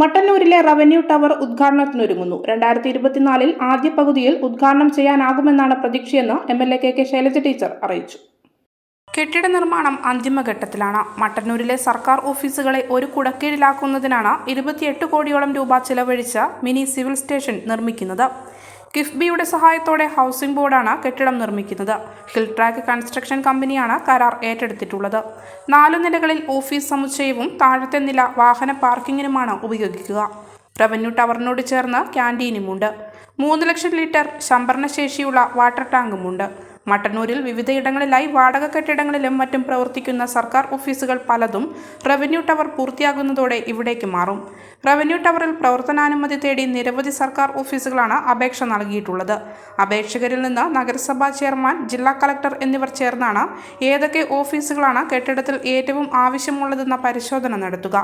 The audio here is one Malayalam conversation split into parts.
മട്ടന്നൂരിലെ റവന്യൂ ടവർ ഉദ്ഘാടനത്തിനൊരുങ്ങുന്നു. രണ്ടായിരത്തി ഇരുപത്തിനാലിൽ ആദ്യ പകുതിയിൽ ഉദ്ഘാടനം ചെയ്യാനാകുമെന്നാണ് പ്രതീക്ഷയെന്ന് M L A K K Shailaja teacher അറിയിച്ചു. കെട്ടിട നിർമ്മാണം അന്തിമഘട്ടത്തിലാണ്. മട്ടന്നൂരിലെ സർക്കാർ ഓഫീസുകളെ ഒരു കുടക്കീഴിലാക്കുന്നതിനാണ് ഇരുപത്തിയെട്ട് കോടിയോളം രൂപ ചിലവഴിച്ച മിനി സിവിൽ സ്റ്റേഷൻ നിർമ്മിക്കുന്നത്. കിഫ്ബിയുടെ സഹായത്തോടെ ഹൗസിംഗ് ബോർഡാണ് കെട്ടിടം നിർമ്മിക്കുന്നത്. ഹിൽ ട്രാക്ക് കൺസ്ട്രക്ഷൻ കമ്പനിയാണ് കരാർ ഏറ്റെടുത്തിട്ടുള്ളത്. നാലു നിലകളിൽ ഓഫീസ് സമുച്ചയവും താഴത്തെ നില വാഹന പാർക്കിങ്ങിനുമാണ് ഉപയോഗിക്കുക. റവന്യൂ ടവറിനോട് ചേർന്ന് ക്യാന്റീനുമുണ്ട് മൂന്ന് ലക്ഷം ലിറ്റർ സംഭരണശേഷിയുള്ള വാട്ടർ ടാങ്കുമുണ്ട്. മട്ടന്നൂരിൽ വിവിധയിടങ്ങളിലായി വാടക കെട്ടിടങ്ങളിലും മറ്റും പ്രവർത്തിക്കുന്ന സർക്കാർ ഓഫീസുകൾ പലതും റവന്യൂ ടവർ പൂർത്തിയാകുന്നതോടെ ഇവിടേക്ക് മാറും. റവന്യൂ ടവറിൽ പ്രവർത്തനാനുമതി തേടി നിരവധി സർക്കാർ ഓഫീസുകളാണ് അപേക്ഷ നൽകിയിട്ടുള്ളത്. അപേക്ഷകരിൽ നിന്ന് നഗരസഭാ ചെയർമാൻ ജില്ലാ കളക്ടർ എന്നിവർ ചേർന്നാണ് ഏതൊക്കെ ഓഫീസുകളാണ് കെട്ടിടത്തിൽ ഏറ്റവും ആവശ്യമുള്ളതെന്ന പരിശോധന നടത്തുക.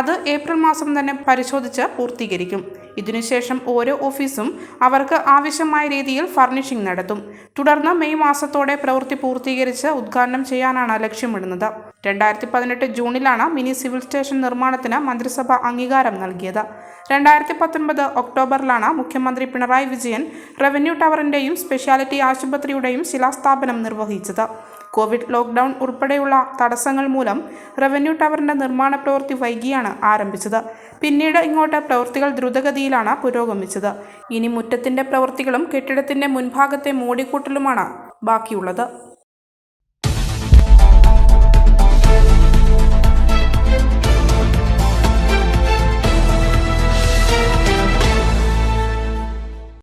അത് ഏപ്രിൽ മാസം തന്നെ പരിശോധിച്ച് പൂർത്തീകരിക്കും. ഇതിനുശേഷം ഓരോ ഓഫീസും അവർക്ക് ആവശ്യമായ രീതിയിൽ ഫർണിഷിംഗ് നടത്തും. തുടർന്ന് മെയ് മാസത്തോടെ പ്രവൃത്തി പൂർത്തീകരിച്ച് ഉദ്ഘാടനം ചെയ്യാനാണ് ലക്ഷ്യമിടുന്നത്. രണ്ടായിരത്തി പതിനെട്ട് ജൂണിലാണ് മിനി സിവിൽ സ്റ്റേഷൻ നിർമ്മാണത്തിന് മന്ത്രിസഭ അംഗീകാരം നൽകിയത്. രണ്ടായിരത്തി പത്തൊൻപത് ഒക്ടോബറിലാണ് മുഖ്യമന്ത്രി പിണറായി വിജയൻ റവന്യൂ ടവറിന്റെയും സ്പെഷ്യാലിറ്റി ആശുപത്രിയുടെയും ശിലാസ്ഥാപനം നിർവഹിച്ചത്. കോവിഡ് ലോക്ക്ഡൗൺ ഉൾപ്പെടെയുള്ള തടസ്സങ്ങൾ മൂലം റവന്യൂ ടവറിന്റെ നിർമ്മാണ പ്രവൃത്തി വൈകിയാണ് ആരംഭിച്ചത്. പിന്നീട് ഇങ്ങോട്ട് പ്രവൃത്തികൾ ദ്രുതഗതിയിലാണ് പുരോഗമിച്ചത്. ഇനി മുറ്റത്തിന്റെ പ്രവൃത്തികളും കെട്ടിടത്തിന്റെ മുൻഭാഗത്തെ മൂടിക്കൂട്ടലുമാണ് ബാക്കിയുള്ളത്.